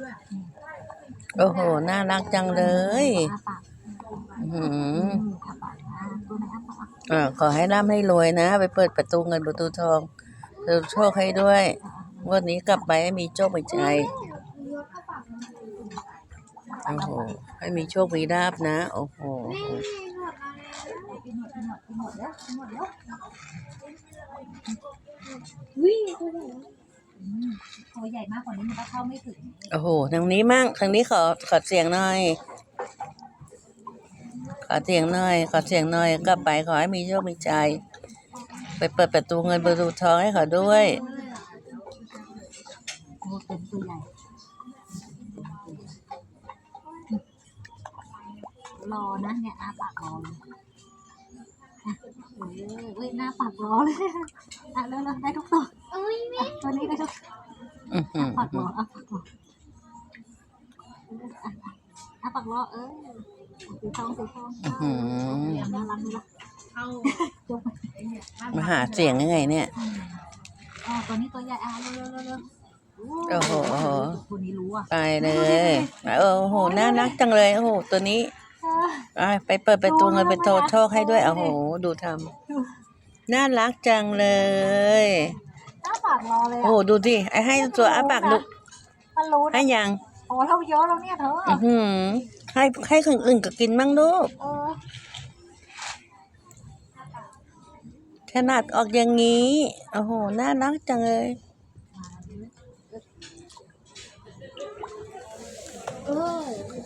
ด้วยโอ้โห น่ารักจังเลยอ้าปากอื้อหือือมอ้าปากอ่าตัวไหนอ้าปากอ่าขอให้ร่ำให้รวยนะ ไปเปิดประตูเงินประตูทองเติมโชคให้ด้วยงวันนี้กลับไปให้มีโชคมีชัยโอ้โห ให้มีโชคมีลาบนะ โอ้โหกินหมดกินหมดกินหมดแล้วกินหมดแล้ววิ่งตัวใหญ่อืม ตัวใหญ่มากกว่านี้มันก็เข้าไม่ถึงโอ้โหทางนี้มั่งทางนี้ขอขอเสียงหน่อย ขอเสียงหน่อย ขอเสียงหน่อยกลับไปขอให้มีโชคมีชัยไปเปิดประตูเงินประตูทองให้เขาด้วยโอ้เป็นตัวใหญ่รอนะเนี่ยอ้าปากรอเลยอะเออเว้ยหน้าปากรอเลยอะเร็วๆได้ทุกตัวเอ้ยอะตัวนี้ได้ทุก อื้อหือะอปากรออะปากรออะอะปากรอเออสีทองสีทองอื้อหือน่ารักเลยละเข้าจุ๊บมาหาเสียงยังไงเนี่ย อ๋อตัวนี้ตัวใหญ่อะเร็วเร็วเร็วเร็วโอ้โหโอ้โหตัวนี้รู้อะไปเลยโอ้โหน่ารักจังเลยโอ้โหตัวนี้อะไปเปิดประตูเงินเป็นโทโชคให้ด้วยโอ้โห ดูทำน่ารักจังเลยหน้า ปากรอเลยโอ้อะโหดูดิไอ้ให้ตัวอ้าปากดูมันรู้นะให้ยังโอ้เราเยอะแล้วเนี่ยเธออือหือให้ให้คนอื่นก็กินบ้างลูกเออขนาดออกอย่างนี้โอ้โหน่ารักจังเลยเออ